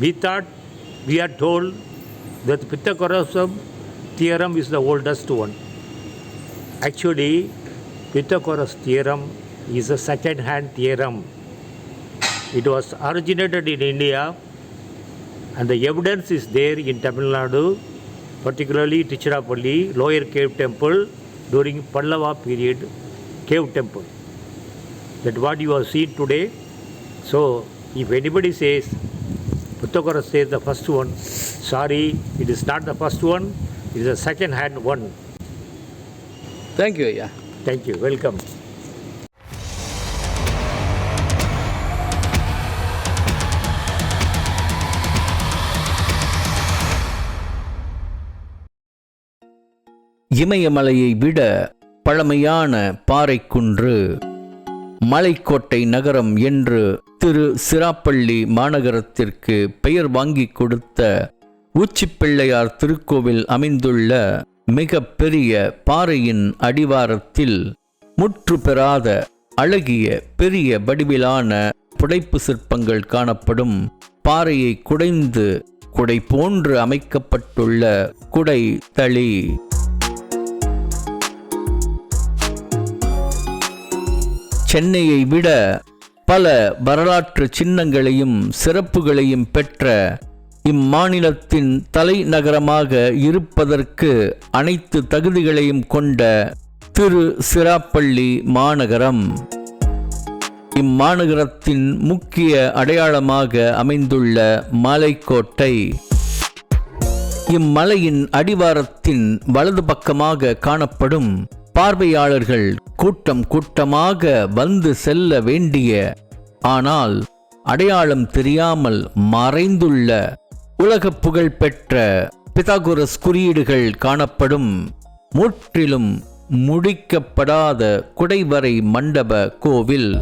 we thought, we are told that Pythagoras theorem is the oldest one. Actually, Pythagoras theorem is a second hand theorem. It was originated in India and the evidence is there in Tamil Nadu, particularly Tichirapalli, lower cave temple during Pallava period cave temple. That what you have seen today. So if anybody says Pythagoras says the first one, sorry, it is not the first one, it is a second hand one. Thank you ஐயா Thank you. Welcome. இமயமலையை விட பழமையான பாறைக்குன்று மலைக்கோட்டை நகரம் என்று திரு சிராப்பள்ளி மாநகரத்திற்கு பெயர் வாங்கி கொடுத்த உச்சிப்பிள்ளையார் திருக்கோவில் அமைந்துள்ள மிக பெரிய பாறையின் அடிவாரத்தில் முற்று பெறாத அழகிய பெரிய வடிவிலான புடைப்பு சிற்பங்கள் காணப்படும் பாறையை குடைந்து குடை போன்று அமைக்கப்பட்டுள்ள குடை தளி. சென்னையை விட பல வரலாற்று சின்னங்களையும் சிறப்புகளையும் பெற்ற இம்மாநிலத்தின் தலைநகரமாக இருப்பதற்கு அனைத்து தகுதிகளையும் கொண்ட திரு சிராப்பள்ளி மாநகரம். இம்மாநகரத்தின் முக்கிய அடையாளமாக அமைந்துள்ள மலைக்கோட்டை. இம்மலையின் அடிவாரத்தின் வலது பக்கமாக காணப்படும் பார்வையாளர்கள் கூட்டம் கூட்டமாக வந்து செல்ல வேண்டிய ஆனால் அடையாளம் தெரியாமல் மறைந்துள்ள உலக புகழ்பெற்ற பிதாகுரஸ் குறியீடுகள் காணப்படும். முற்றிலும் முடிக்கப்படாத குடைவரை மண்டப கோவில்.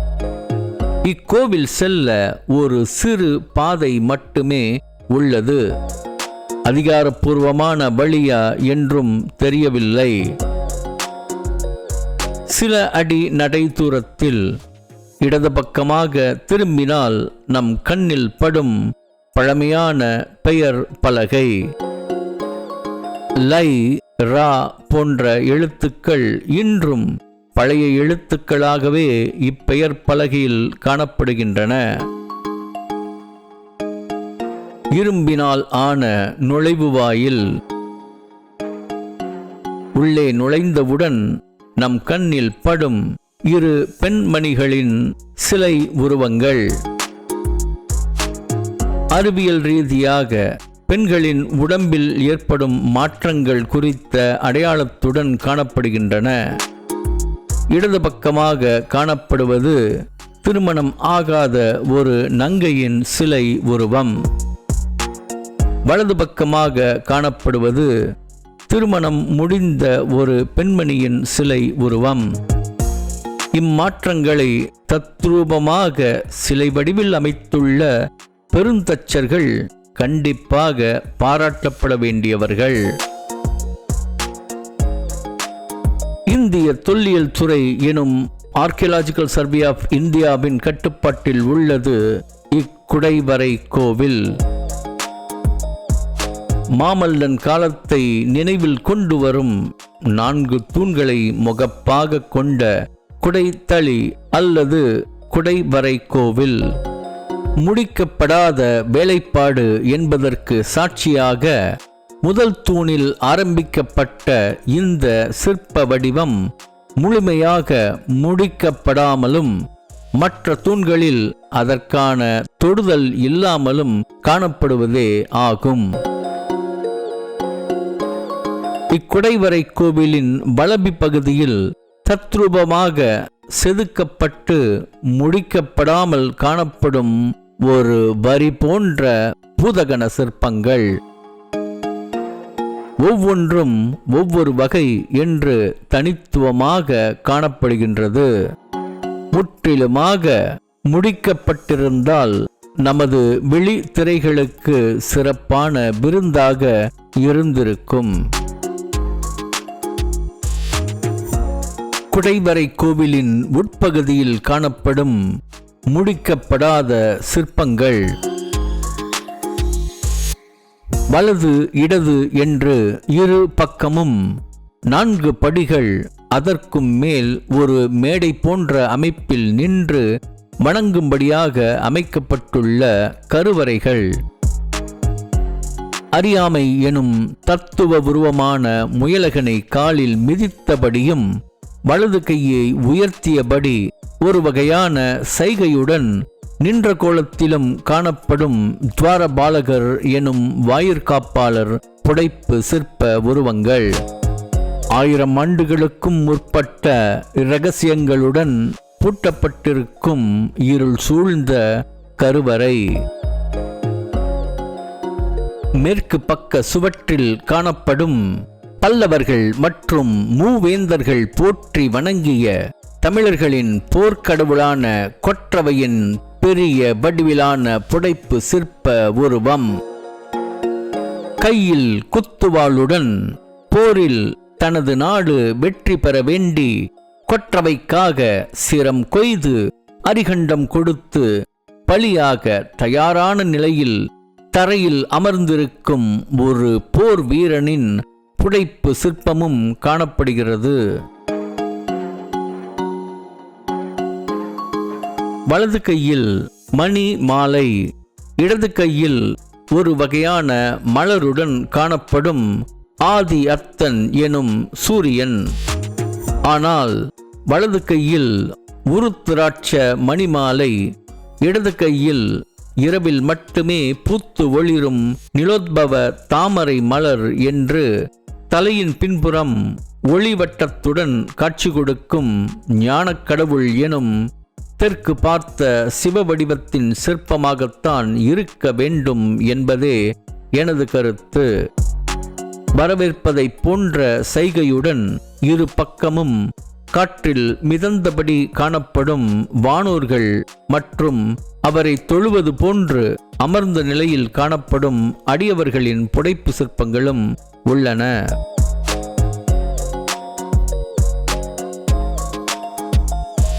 இக்கோவில் செல்ல ஒரு சிறு பாதை மட்டுமே உள்ளது. அதிகாரப்பூர்வமான வழியா என்றும் தெரியவில்லை. சில அடி நடை தூரத்தில் இடது பக்கமாக திரும்பினால் நம் கண்ணில் படும் பழமையான பெயர் பலகை. லை ரா போன்ற எழுத்துக்கள் இன்றும் பழைய எழுத்துக்களாகவே இப்பெயர் பலகையில் காணப்படுகின்றன. இரும்பினால் ஆன நுழைவு வாயில் உள்ளே நுழைந்தவுடன் நம் கண்ணில் படும் இரு பெண்மணிகளின் சிலை உருவங்கள். அறிவியல் ரீதியாக பெண்களின் உடம்பில் ஏற்படும் மாற்றங்கள் குறித்த அடையாளத்துடன் காணப்படுகின்றன. இடது பக்கமாக காணப்படுவது திருமணம் ஆகாத ஒரு நங்கையின் சிலை உருவம். வலது பக்கமாக காணப்படுவது திருமணம் முடிந்த ஒரு பெண்மணியின் சிலை உருவம். இம்மாற்றங்களை தத்ரூபமாக சிலை வடிவில் அமைத்துள்ள பெருந்தச்சர்கள் கண்டிப்பாக பாராட்டப்பட வேண்டியவர்கள். இந்திய தொல்லியல் துறை எனும் ஆர்கியலாஜிக்கல் சர்வே ஆஃப் இந்தியாவின் கட்டுப்பாட்டில் உள்ளது இக்குடைவரை கோவில். மாமல்லன் காலத்தை நினைவில் கொண்டு வரும் நான்கு தூண்களை முகப்பாக கொண்ட குடைத்தளி அல்லது குடைவரை கோவில் முடிக்கப்படாத வேலைப்பாடு என்பதற்கு சாட்சியாக முதல் தூணில் ஆரம்பிக்கப்பட்ட இந்த சிற்ப வடிவம் முழுமையாக முடிக்கப்படாமலும் மற்ற தூண்களில் அதற்கான தொடுதல் இல்லாமலும் காணப்படுவதே ஆகும். இக்குடைவரை கோவிலின் வலபி பகுதியில் தத்ரூபமாக செதுக்கப்பட்டு முடிக்கப்படாமல் காணப்படும் ஒரு வரி போன்ற பூதகண சிற்பங்கள். ஒவ்வொன்றும் ஒவ்வொரு வகை என்று தனித்துவமாக காணப்படுகின்றது. முற்றிலுமாக முடிக்கப்பட்டிருந்தால் நமது விழி திரைகளுக்கு சிறப்பான விருந்தாக இருந்திருக்கும். குடைவரை கோவிலின் உட்பகுதியில் காணப்படும் முடிக்கப்படாத சிற்பங்கள். வலது இடது என்று இரு பக்கமும் நான்கு படிகள் அதற்கும் மேல் ஒரு மேடை போன்ற அமைப்பில் நின்று வணங்கும்படியாக அமைக்கப்பட்டுள்ள கருவறைகள். அறியாமை எனும் தத்துவ உருவமான முயலகனை காலில் மிதித்தபடியும் வலது கையை உயர்த்தியபடி ஒரு வகையான சைகையுடன் நின்ற கோலத்திலும் காணப்படும் துவாரபாலகர் எனும் வாயிற்காப்பாளர் புடைப்பு சிற்ப உருவங்கள். ஆயிரம் ஆண்டுகளுக்கும் முற்பட்ட இரகசியங்களுடன் பூட்டப்பட்டிருக்கும் இருள் சூழ்ந்த கருவறை. மேற்கு பக்க சுவற்றில் காணப்படும் பல்லவர்கள் மற்றும் மூவேந்தர்கள் போற்றி வணங்கிய தமிழர்களின் போர்க்கடவுளான கொற்றவையின் பெரிய வடிவிலான புடைப்பு சிற்ப உருவம். கையில் குத்துவாளுடன் போரில் தனது நாடு வெற்றி பெற வேண்டி கொற்றவைக்காக சிரம் கொய்து அரிகண்டம் கொடுத்து பலியாக தயாரான நிலையில் தரையில் அமர்ந்திருக்கும் ஒரு போர் வீரனின் புடைப்பு சிற்பமும் காணப்படுகிறது. வலது கையில் மணி மாலை இடது கையில் ஒரு வகையான மலருடன் காணப்படும் ஆதி அத்தன் எனும் சூரியன். ஆனால் வலது கையில் உருத்திராட்ச மணிமாலை இடது கையில் இரவில் மட்டுமே பூத்து ஒளிரும் நிலோத்பவ தாமரை மலர் என்று தலையின் பின்புறம் ஒளிவட்டத்துடன் காட்சி கொடுக்கும் ஞானக் கடவுள் எனும் தெற்கு பார்த்த சிவ வடிவத்தின் சிற்பமாகத்தான் இருக்க வேண்டும் என்பதே எனது கருத்து. வரவேற்பதைப் போன்ற சைகையுடன் இரு பக்கமும் காற்றில் மிதந்தபடி காணப்படும் வானோர்கள் மற்றும் அவரை தொழுவது போன்று அமர்ந்த நிலையில் காணப்படும் அடியவர்களின் புடைப்பு சிற்பங்களும் உள்ளன.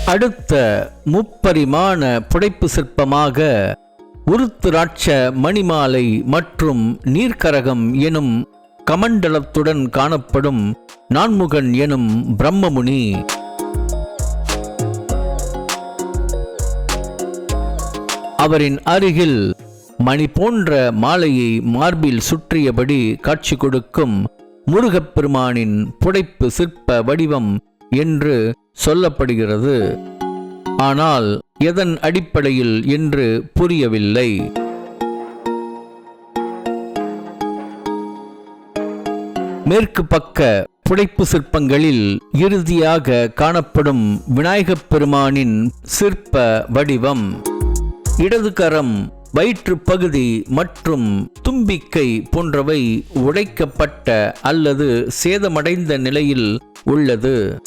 அடுத்த முப்பரிமாண புடைப்பு சிற்பமாக உருத்துராட்ச மணிமாலை மற்றும் நீர்க்கரகம் எனும் கமண்டலத்துடன் காணப்படும் நான்முகன் எனும் பிரம்மமுனி. அவரின் அருகில் மணி போன்ற மாலையை மார்பில் சுற்றியபடி காட்சி கொடுக்கும் முருகப்பெருமானின் புடைப்பு சிற்ப வடிவம் என்று சொல்லப்படுகிறது. ஆனால் எதன் அடிப்படையில் என்று புரியவில்லை. மேற்கு பக்க புடைப்பு சிற்பங்களில் இறுதியாக காணப்படும் விநாயகப் பெருமானின் சிற்ப வடிவம். இடதுகரம் வயிற்று பகுதி மற்றும் தும்பிக்கை போன்றவை உடைக்கப்பட்ட அல்லது சேதமடைந்த நிலையில் உள்ளது.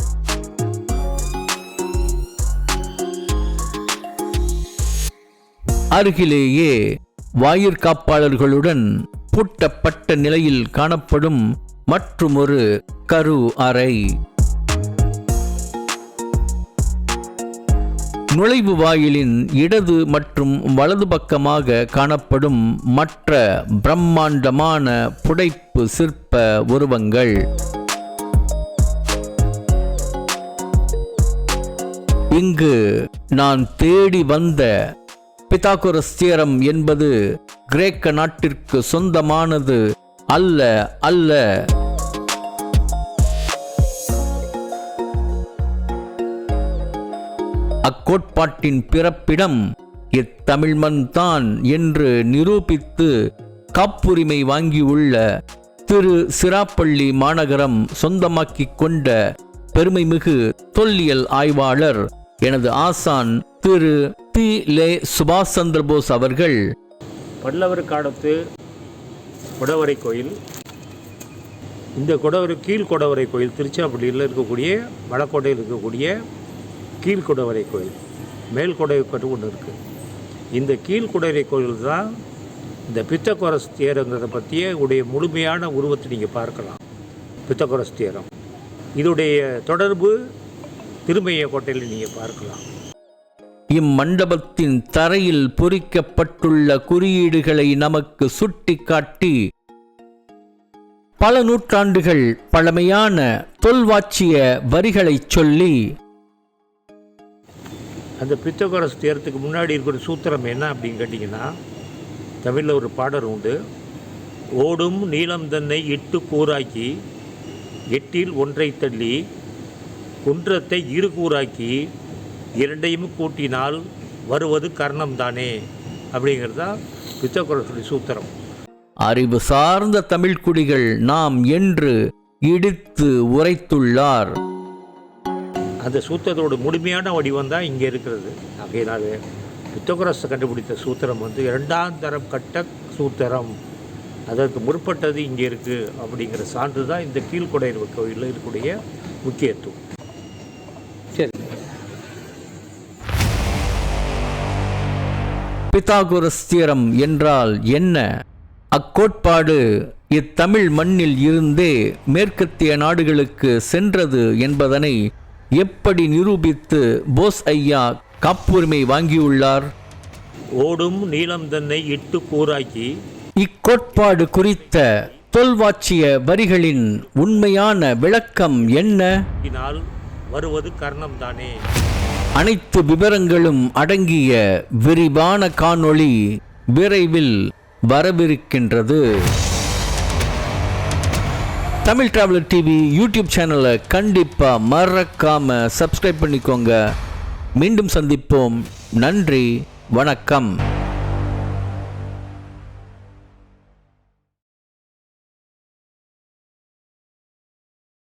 அருகிலேயே வாயிற்காப்பாளர்களுடன் பூட்டப்பட்ட நிலையில் காணப்படும் மற்றுமொரு கரு அறை. நுழைவு வாயிலின் இடது மற்றும் வலது பக்கமாக காணப்படும் மற்ற பிரம்மாண்டமான புடைப்பு சிற்ப உருவங்கள். இங்கு நான் தேடி வந்த பித்தாகோரஸ் என்பது கிரேக்க நாட்டிற்கு சொந்தமானது அல்ல அல்ல. அக்கோட்பாட்டின் பிறப்பிடம் இத்தமிழ்மன்தான் என்று நிரூபித்து காப்புரிமை வாங்கியுள்ள திரு சிராப்பள்ளி மாநகரம் சொந்தமாக்கிக் கொண்ட பெருமைமிகு தொல்லியல் ஆய்வாளர் எனது ஆசான் திரு தி லே. சுபாஷ் சந்திரபோஸ் அவர்கள். பல்லவர் காலத்து குடவரை கோயில் இந்த குடவரை கீழ்கொடவரை கோயில் திருச்சிராப்பள்ளியில் இருக்கக்கூடிய வடக்கோட்டையில் இருக்கக்கூடிய கீழ்குடவரை கோயில். மேல் குடவரை ஒன்று இருக்குது இந்த கீழ்குடவரை கோயில் தான் இந்த பித்தகோரஸ் தியரங்கிறத பற்றிய உடைய முழுமையான உருவத்தை நீங்கள் பார்க்கலாம். பித்தகோரஸ் தியரம் இதோடைய தொடர்பு திருமைய கோட்டையில் நீங்கள் பார்க்கலாம். இம்மண்டபத்தின் தரையில் பொறிக்கப்பட்டுள்ள குறியீடுகளை நமக்கு சுட்டிக்காட்டி பல நூற்றாண்டுகள் பழமையான தொல்வாச்சிய வரிகளைச் சொல்லி அந்த பித்தகோரஸ் தேரத்துக்கு முன்னாடி இருக்கிற சூத்திரம் என்ன அப்படின்னு கேட்டிங்கன்னா தமிழில் ஒரு பாடல் உண்டு. ஓடும் நீளம் தன்னை எட்டு கூறாக்கி எட்டில் ஒன்றை தள்ளி குன்றத்தை இரு கூறாக்கி இரண்டையும் கூட்டினால் வருவது கர்ணம் தானே அப்படிங்கிறது தான் பித்தகோரஸுடைய சூத்திரம். அறிவு சார்ந்த தமிழ்க்குடிகள் நாம் என்று இடித்து உரைத்துள்ளார். அந்த சூத்திரத்தோட முழுமையான வடிவம் தான் இங்கே இருக்கிறது. ஆகையினால பித்தகுரஸ் கண்டுபிடித்த சூத்திரம் வந்து இரண்டாம் தரம் கட்ட சூத்திரம். அதற்கு முற்பட்டது இங்கே இருக்குது அப்படிங்கிற சான்று தான் இந்த கீழ்குடையர் கோயிலில் இருக்கக்கூடிய முக்கியத்துவம். சரி. பித்தாகுரஸ் தீரம் என்றால் என்ன? அக்கோட்பாடு இத்தமிழ் மண்ணில் இருந்தே மேற்கத்திய நாடுகளுக்கு சென்றது என்பதனை எப்படி நிரூபித்து போஸ் ஐயா காப்புரிமை வாங்கியுள்ளார்? ஓடும் நீளம் தன்னை எட்டு கூறாக்கி இக்கோட்பாடு குறித்த தொல்வாச்சிய வரிகளின் உண்மையான விளக்கம் என்ன? வருவது கர்ணம் தானே அனைத்து விவரங்களும் அடங்கிய விரிவான காணொளி விரைவில் வரவிருக்கின்றது. தமிழ் டிராவலர் டிவி யூடியூப் சேனலை கண்டிப்பாக மறக்காம சப்ஸ்கிரைப் பண்ணிக்கோங்க. மீண்டும் சந்திப்போம். நன்றி. வணக்கம்.